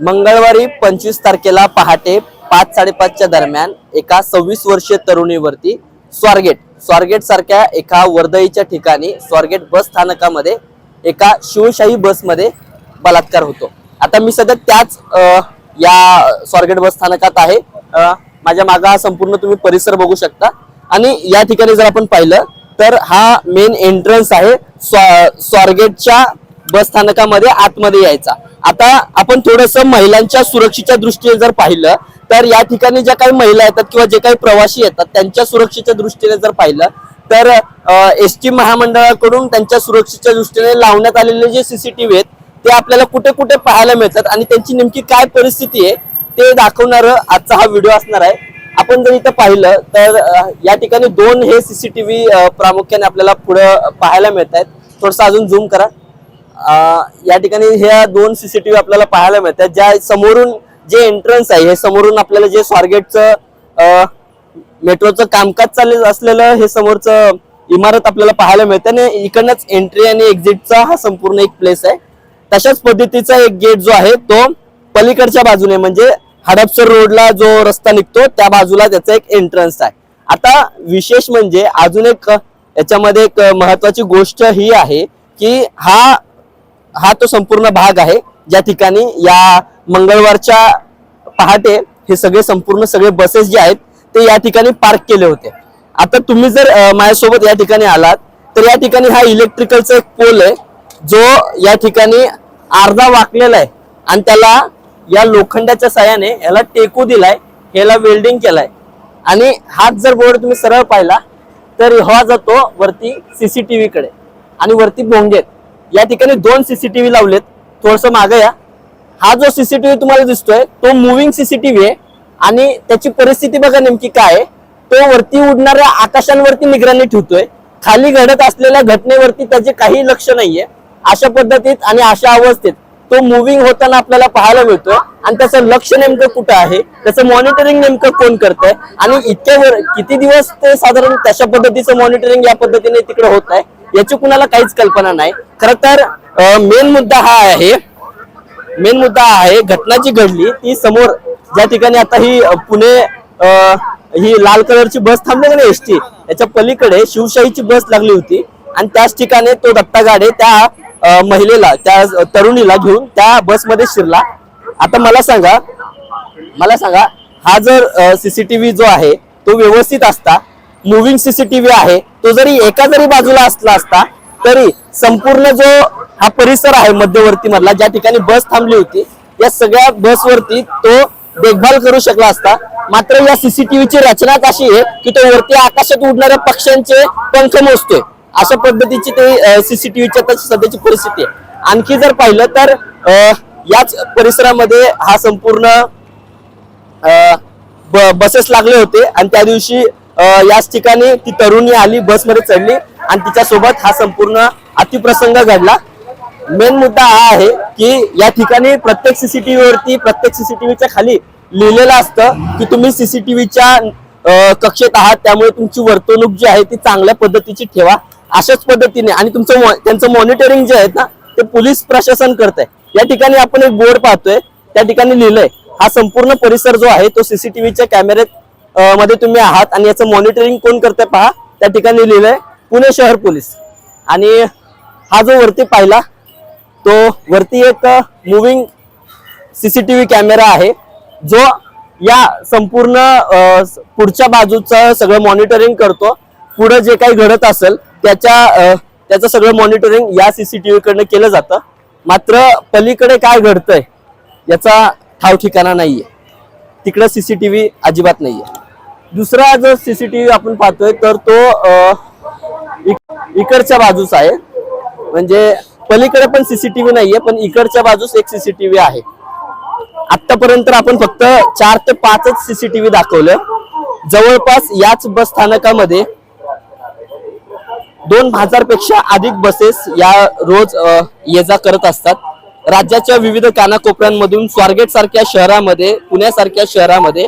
मंगळवारी पंचवीस तारखेला पहाटे पाच साडेपाचच्या दरम्यान एका सव्वीस वर्षीय तरुणीवरती स्वारगेट स्वारगेट सारख्या एका वर्दळीच्या ठिकाणी स्वारगेट बस स्थानकामध्ये एका शिवशाही बसमध्ये बलात्कार होतो. आता मी सध्या त्याच या स्वारगेट बस स्थानकात आहे. माझ्या मागा हा संपूर्ण तुम्ही परिसर बघू शकता. आणि या ठिकाणी जर आपण पाहिलं तर हा मेन एंट्रन्स आहे स्वा- स्वारगेटच्या बस स्थानकामध्ये आतमध्ये यायचा. आता आपण थोडस महिलांच्या सुरक्षेच्या दृष्टीने जर पाहिलं तर या ठिकाणी ज्या काही महिला येतात किंवा जे काही प्रवासी येतात त्यांच्या सुरक्षेच्या दृष्टीने जर पाहिलं तर एस टी महामंडळाकडून त्यांच्या सुरक्षेच्या दृष्टीने लावण्यात आलेले जे सीसीटीव्ही आहेत ते आपल्याला कुठे कुठे पाहायला मिळतात आणि त्यांची नेमकी काय परिस्थिती आहे ते दाखवणार आजचा हा व्हिडिओ असणार आहे. आपण जर इथं पाहिलं तर या ठिकाणी दोन हे सीसीटीव्ही प्रामुख्याने आपल्याला पुढे पाहायला मिळत आहेत थोडस अजून झूम करा. या ठिकाणी ह्या दोन सीसीटीव्ही आपल्याला पाहायला मिळतात. ज्या समोरून जे एंट्रन्स आहे हे समोरून आपल्याला जे स्वारगेटचं मेट्रोचं कामकाज चालले असलेलं हे समोरचं इमारत आपल्याला पाहायला मिळते. आणि इकडनंच एंट्री आणि एक्झिटचा हा संपूर्ण एक प्लेस आहे. तशाच पद्धतीचा एक गेट जो आहे तो पलीकडच्या बाजूने म्हणजे हडपसर रोडला जो रस्ता निघतो त्या बाजूला त्याचा एक एंट्रन्स आहे. आता विशेष म्हणजे अजून एक याच्यामध्ये एक महत्वाची गोष्ट ही आहे की हा हा तो संपूर्ण भाग आहे. ज्या ठिकाणी या मंगळवारच्या पहाटे हे सगळे संपूर्ण सगळे बसेस जे आहेत ते या ठिकाणी पार्क केले होते. आता तुम्ही जर माझ्यासोबत या ठिकाणी आलात तर या ठिकाणी हा इलेक्ट्रिकलचा एक पोल आहे जो या ठिकाणी अर्धा वाकलेला आहे आणि त्याला या लोखंडाच्या साह्याने याला टेकू दिलाय याला वेल्डिंग केलाय. आणि हाच जर बोर्ड तुम्ही सरळ पाहिला तर हा जातो वरती सीसीटीव्ही कडे आणि वरती भोंगेत या ठिकाणी दोन सीसीटीव्ही लावलेत. थोडस मागे या. हा जो सीसीटीव्ही तुम्हाला दिसतोय तो मुव्हिंग सीसीटीव्ही आहे आणि त्याची परिस्थिती बघा नेमकी काय आहे. तो वरती उडणाऱ्या आकाशांवरती निगराणी ठेवतोय. खाली घडत असलेल्या घटनेवरती त्याचे काही लक्ष नाहीये. अशा पद्धतीत आणि अशा अवस्थेत तो मुव्हिंग होताना आपल्याला पाहायला मिळतोय. आणि त्याचं लक्ष नेमकं कुठं आहे? त्याचं मॉनिटरिंग नेमकं कोण करत आणि इतक्या किती दिवस ते साधारण तशा पद्धतीचं मॉनिटरिंग या पद्धतीने तिकडे होत आहे याची कुणाला काहीच कल्पना नाही. खर तर मेन मुद्दा हा आहे मेन मुद्दा हा आहे घटना जी घडली ती समोर ज्या ठिकाणी आता ही पुणे ही लाल कलरची बस थांबली का एस टी? याच्या पलीकडे शिवशाहीची बस लागली होती. आणि त्याच ठिकाणी तो दत्ता गाडे त्या महिलेला त्या तरुणीला घेऊन त्या बसमध्ये शिरला. आता मला सांगा मला सांगा हा जर सीसीटीव्ही जो आहे तो व्यवस्थित असता मुव्हिंग सीसीटीव्ही आहे तो जरी एका जरी बाजूला असला असता तरी संपूर्ण जो हा परिसर आहे मध्यवर्ती मधला ज्या ठिकाणी बस थांबली होती या सगळ्या बसवरती तो देखभाल करू शकला असता. मात्र या सीसीटीव्हीची रचनाच अशी आहे की तो वरती आकाशात उडणाऱ्या पक्ष्यांचे पंख मोजतोय. अशा पद्धतीची ते सीसीटीव्हीच्या सध्याची परिस्थिती आहे. आणखी जर पाहिलं तर याच परिसरामध्ये हा संपूर्ण बसेस लागले होते. आणि त्या दिवशी याच ठिकाणी ती तरुणी आली बसमध्ये चढली आणि तिच्यासोबत हा संपूर्ण अतिप्रसंग घडला. मेन मुद्दा हा आहे की या ठिकाणी प्रत्येक सीसीटीव्ही वरती प्रत्येक सीसीटीव्हीच्या खाली लिहिलेलं असतं की तुम्ही सीसीटीव्हीच्या कक्षेत आहात त्यामुळे तुमची वर्तणूक जी आहे ती चांगल्या पद्धतीची ठेवा. अशाच पद्धतीने आणि तुमचं मॉ- त्यांचं मॉनिटरिंग जे आहे ना ते पोलीस प्रशासन करत आहे या ठिकाणी आपण एक बोर्ड पाहतोय त्या ठिकाणी लिहिलंय हा संपूर्ण परिसर जो आहे तो सीसीटीव्हीच्या कॅमेऱ्यात मध्ये तुम्ही आहात आणि याचं मॉनिटरिंग कोण करतंय पहा. त्या ठिकाणी लिहिलंय पुणे शहर पोलीस. आणि हा जो वरती पाहिला तो वरती एक मुव्हिंग सीसीटीव्ही कॅमेरा आहे. जो या संपूर्ण पुढच्या बाजूचं सगळं मॉनिटरिंग करतो. पुढं जे काही घडत असेल त्याच्या त्याचं सगळं मॉनिटरिंग या सीसीटीव्ही कडनं केलं जातं. मात्र पलीकडे काय घडतंय याचा ठाव ठिकाणा नाहीये. तिकडं सीसीटीव्ही अजिबात नाहीये. दुसरा जो सीसीटीव्ही आपण पाहतोय तर तो इकडच्या बाजूस आहे. म्हणजे पलीकडे पण सीसीटीव्ही नाहीये पण इकडच्या बाजूस एक सीसीटीव्ही आहे. आतापर्यंत आपण फक्त चार ते पाचच सीसीटीव्ही दाखवलं. जवळपास याच बस स्थानकामध्ये दोन हजारपेक्षा अधिक बसेस या रोज ये जा करत असतात. राज्याच्या विविध कानाकोपऱ्यांमधून स्वारगेट सारख्या शहरामध्ये पुण्यासारख्या शहरामध्ये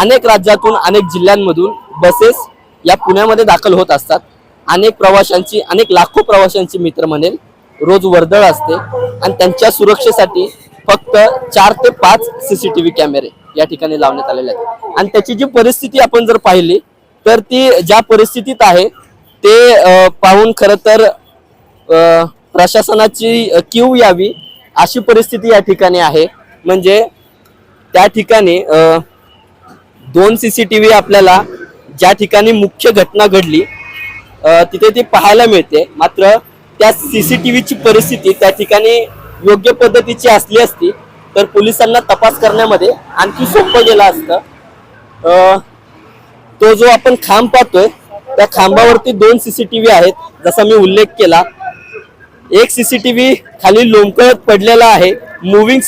अनेक राज्यातून अनेक जिल्ह्यांमधून बसेस या पुण्यामध्ये दाखल होत असतात. अनेक प्रवाशांची अनेक लाखो प्रवाशांची मित्र म्हणेल रोज वर्दळ असते आणि त्यांच्या सुरक्षेसाठी फक्त चार ते पाच सीसीटीव्ही कॅमेरे या ठिकाणी लावण्यात आलेले आहेत. आणि त्याची जी परिस्थिती आपण जर पाहिली तर ती ज्या परिस्थितीत आहे ते पाहून खरं तर प्रशासनाची क्यू यावी अशी परिस्थिती या ठिकाणी आहे. म्हणजे त्या ठिकाणी दोन सी सी टी व्ही आपल्याला ज्या ठिकाणी मुख्य घटना घडली तिथे ती पाहायला मिळते. मात्र त्या सी सी टी व्हीची परिस्थिती त्या ठिकाणी योग्य पद्धतीची असली असती तर पोलिसांना तपास करण्यामध्ये आणखी सोपं गेलं असतं. तो जो आपण खांब पाहतोय त्या खांबावरती दोन सी सी टी व्ही आहेत जसा मी उल्लेख केला. एक सी सी टी व्ही खाली लोंबकळत पडलेला आहे. मुव्हिंग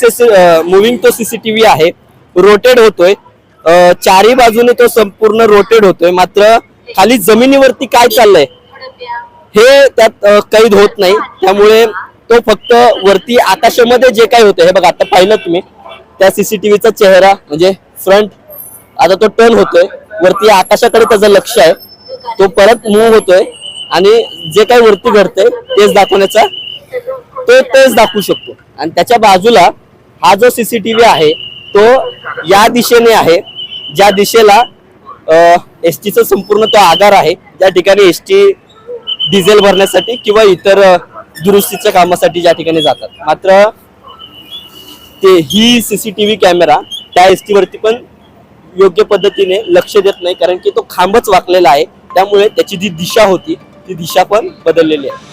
मुव्हिंग तो सी सी टी व्ही आहे. रोटेड होतोय. चारही बाजूने तो संपूर्ण रोटेड होतोय. मात्र खाली जमिनीवरती काय चाललंय? हे त्यात कैद होत नाही. त्यामुळे तो फक्त वरती आकाशामध्ये जे काही होतं हे बघा आता पाहिलं तुम्ही. त्या सीसीटीव्हीचा चेहरा म्हणजे फ्रंट आता तो टर्न होतोय. वरती आकाशाकडे त्याचं लक्ष आहे. तो परत मूव्ह होतोय. आणि जे काही वरती घडतंय तेच दाखवण्याचा तो तेच दाखवू शकतो. आणि त्याच्या बाजूला हा जो सीसीटीव्ही आहे तो या दिशेने आहे. ज्या दिशेला एस टीचा संपूर्ण तो आधार आहे ज्या ठिकाणी एस टी डिझेल भरण्यासाठी किंवा इतर दुरुस्तीच्या कामासाठी ज्या ठिकाणी जातात. मात्र ते ही सीसीटीव्ही कॅमेरा त्या एस टीवरती पण योग्य पद्धतीने लक्ष देत नाही कारण की तो खांबच वाकलेला आहे. त्यामुळे त्याची जी दिशा होती ती दिशा पण बदललेली आहे.